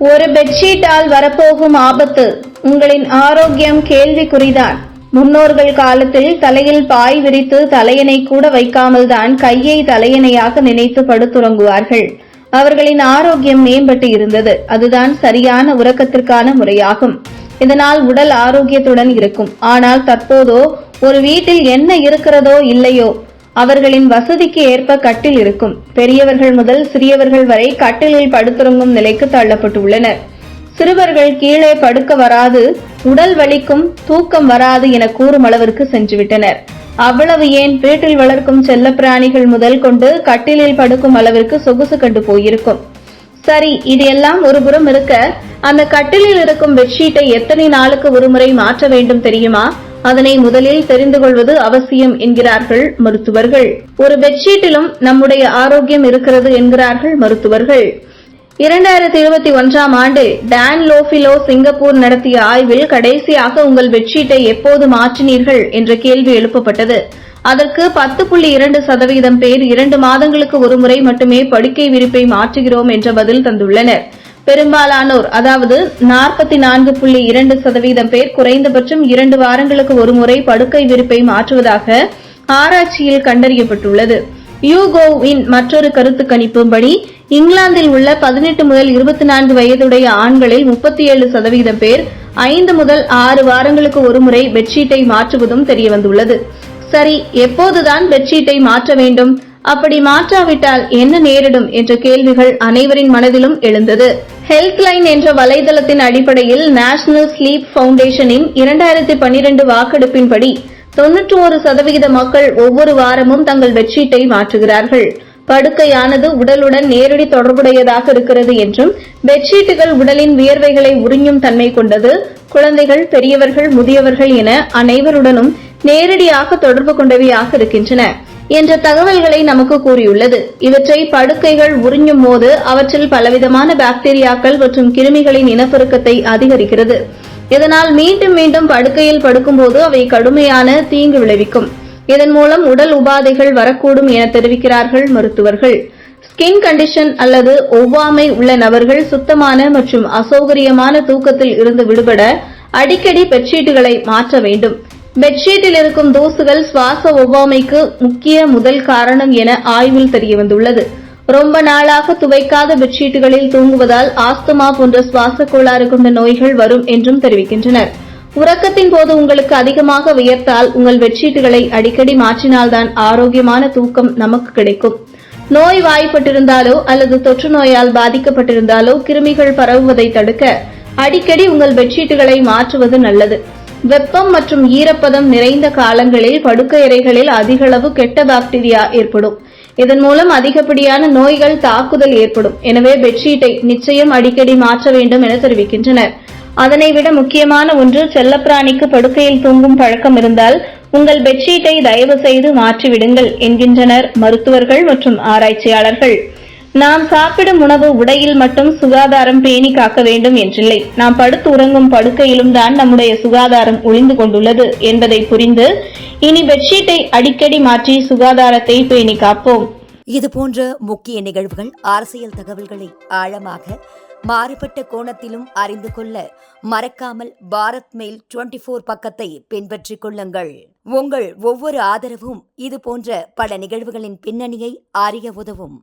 ஒரு பெட்ஷீட்டால் வரப்போகும் ஆபத்து உங்களின் ஆரோக்கியம் கேள்விக்குறிதான் முன்னோர்கள் காலத்தில் தலையில் பாய் விரித்து தலையணை கூட வைக்காமல் தான் கையை தலையணையாக நினைத்து படுத்துறங்குவார்கள் அவர்களின் ஆரோக்கியம் மேம்பட்டு இருந்தது. அதுதான் சரியான உறக்கத்திற்கான முறையாகும். இதனால் உடல் ஆரோக்கியத்துடன் இருக்கும். ஆனால் தற்போதோ ஒரு வீட்டில் என்ன இருக்கிறதோ இல்லையோ அவர்களின் வசதிக்கு ஏற்ப கட்டில் இருக்கும். பெரியவர்கள் முதல் சிறியவர்கள் வரை கட்டிலில் படுத்துறங்கும் நிலைக்கு தள்ளப்பட்டுள்ளனர். சிறுவர்கள் கீழே படுக்க வராது உடல் வலிக்கும் தூக்கம் வராது என கூறும் அளவிற்கு சென்றுவிட்டனர். அவ்வளவு ஏன் வீட்டில் வளர்க்கும் செல்லப்பிராணிகள் முதல் கொண்டு கட்டிலில் படுக்கும் அளவிற்கு சொகுசு கண்டு போயிருக்கும். சரி இது எல்லாம் ஒருபுறம் இருக்க அந்த கட்டிலில் இருக்கும் பெட்ஷீட்டை எத்தனை நாளுக்கு ஒருமுறை மாற்ற வேண்டும் தெரியுமா? அதனை முதலில் தெரிந்து கொள்வது அவசியம் என்கிறார்கள் மருத்துவர்கள். ஒரு பெட்ஷீட்டிலும் நம்முடைய ஆரோக்கியம் இருக்கிறது என்கிறார்கள் மருத்துவர்கள். இரண்டாயிரத்தி இருபத்தி ஒன்றாம் ஆண்டு டான் லோபிலோ சிங்கப்பூர் நடத்திய ஆய்வில் கடைசியாக உங்கள் பெட்ஷீட்டை எப்போது மாற்றினீர்கள் என்ற கேள்வி எழுப்பப்பட்டது. அதற்கு பத்து புள்ளி இரண்டு சதவீதம் பேர் இரண்டு மாதங்களுக்கு ஒருமுறை மட்டுமே படுக்கை விரிப்பை மாற்றுகிறோம் என்ற பதில் தந்துள்ளனர். பெரும்பாலானோர் அதாவது நாற்பத்தி நான்கு புள்ளி இரண்டு சதவீதம் பேர் குறைந்தபட்சம் இரண்டு வாரங்களுக்கு ஒருமுறை படுக்கை விரிப்பை மாற்றுவதாக ஆராய்ச்சியில் கண்டறியப்பட்டுள்ளது. யூகோவின் மற்றொரு கருத்து கணிப்பும்படி இங்கிலாந்தில் உள்ள பதினெட்டு முதல் இருபத்தி நான்கு வயதுடைய ஆண்களில் முப்பத்தி ஏழு சதவீதம் பேர் ஐந்து முதல் ஆறு வாரங்களுக்கு ஒருமுறை பெட்ஷீட்டை மாற்றுவதும் தெரியவந்துள்ளது. சரி எப்போதுதான் பெட்ஷீட்டை மாற்ற வேண்டும்? அப்படி மாற்றாவிட்டால் என்ன நேரிடும் என்ற கேள்விகள் அனைவரின் மனதிலும் எழுந்தது. ஹெல்த் லைன் என்ற வலைதளத்தின் அடிப்படையில் நேஷனல் ஸ்லீப் ஃபவுண்டேஷனின் இரண்டாயிரத்தி பன்னிரண்டு வாக்கெடுப்பின்படி தொன்னூற்று ஒரு சதவிகித மக்கள் ஒவ்வொரு வாரமும் தங்கள் பெட்ஷீட்டை மாற்றுகிறார்கள். படுக்கையானது உடலுடன் நேரடி தொடர்புடையதாக இருக்கிறது என்றும் பெட்ஷீட்டுகள் உடலின் வியர்வைகளை உறிஞ்சும் தன்மை கொண்டது குழந்தைகள் பெரியவர்கள் முதியவர்கள் என அனைவருடனும் நேரடியாக தொடர்பு கொண்டவையாக இருக்கின்றன. என்ற தகவல்களை நமக்கு கூறியுள்ளது. இவற்றை படுக்கைகள் உறிஞ்சும் போது அவற்றில் பலவிதமான பாக்டீரியாக்கள் மற்றும் கிருமிகளின் இனப்பெருக்கத்தை அதிகரிக்கிறது. இதனால் மீண்டும் மீண்டும் படுக்கையில் படுக்கும்போது அவை கடுமையான தீங்கு விளைவிக்கும். இதன் மூலம் உடல் உபாதைகள் வரக்கூடும் என தெரிவிக்கிறார்கள் மருத்துவர்கள். ஸ்கின் கண்டிஷன் அல்லது ஒவ்வாமை உள்ள நபர்கள் சுத்தமான மற்றும் அசௌகரியமான தூக்கத்தில் இருந்து விடுபட அடிக்கடி பெட்ஷீட்டுகளை மாற்ற வேண்டும். பெட்ஷீட்டில் இருக்கும் தூசுகள் சுவாச ஒவ்வாமைக்கு முக்கிய முதல் காரணம் என ஆய்வில் தெரியவந்துள்ளது. ரொம்ப நாளாக துவைக்காத பெட்ஷீட்டுகளில் தூங்குவதால் ஆஸ்துமா போன்ற சுவாச கோளாறு கொண்ட நோய்கள் வரும் என்றும் தெரிவிக்கின்றனர். உறக்கத்தின் போது உங்களுக்கு அதிகமாக வியர்த்தால் உங்கள் பெட்ஷீட்டுகளை அடிக்கடி மாற்றினால்தான் ஆரோக்கியமான தூக்கம் நமக்கு கிடைக்கும். நோய் வாய்ப்பட்டிருந்தாலோ அல்லது தொற்று நோயால் பாதிக்கப்பட்டிருந்தாலோ கிருமிகள் பரவுவதை தடுக்க அடிக்கடி உங்கள் பெட்ஷீட்டுகளை மாற்றுவது நல்லது. வெப்பம் மற்றும் ஈரப்பதம் நிறைந்த காலங்களில் படுக்கையறைகளில் அதிகளவு கெட்ட பாக்டீரியா ஏற்படும். இதன் மூலம் அதிகப்படியான நோய்கள் தாக்குதல் ஏற்படும். எனவே பெட்ஷீட்டை நிச்சயம் அடிக்கடி மாற்ற வேண்டும் என தெரிவிக்கின்றனர். அதனை விட முக்கியமான ஒன்று செல்லப்பிராணிக்கு படுக்கையில் தூங்கும் பழக்கம் இருந்தால் உங்கள் பெட்ஷீட்டை தயவு செய்து மாற்றிவிடுங்கள் என்கின்றனர் மருத்துவர்கள் மற்றும் ஆராய்ச்சியாளர்கள். நாம் சாப்பிடும் உணவு உடையில் மட்டும் சுகாதாரம் பேணி காக்க வேண்டும் என்றில்லை. நாம் படுத்து உறங்கும் படுக்கையிலும் தான் நம்முடைய சுகாதாரம் ஒளிந்து கொண்டுள்ளது என்பதை புரிந்து இனி பெட்ஷீட்டை அடிக்கடி மாற்றி சுகாதாரத்தை பேணி காப்போம். இது போன்ற முக்கிய நிகழ்வுகள் அரசியல் தகவல்களை ஆழமாக மாறுபட்ட கோணத்திலும் அறிந்து கொள்ள மறக்காமல் பாரத் மெயில் டுவெண்டி போர் பக்கத்தை பின்பற்றிக் கொள்ளுங்கள். உங்கள் ஒவ்வொரு ஆதரவும் இது போன்ற பல நிகழ்வுகளின் பின்னணியை அறிய உதவும்.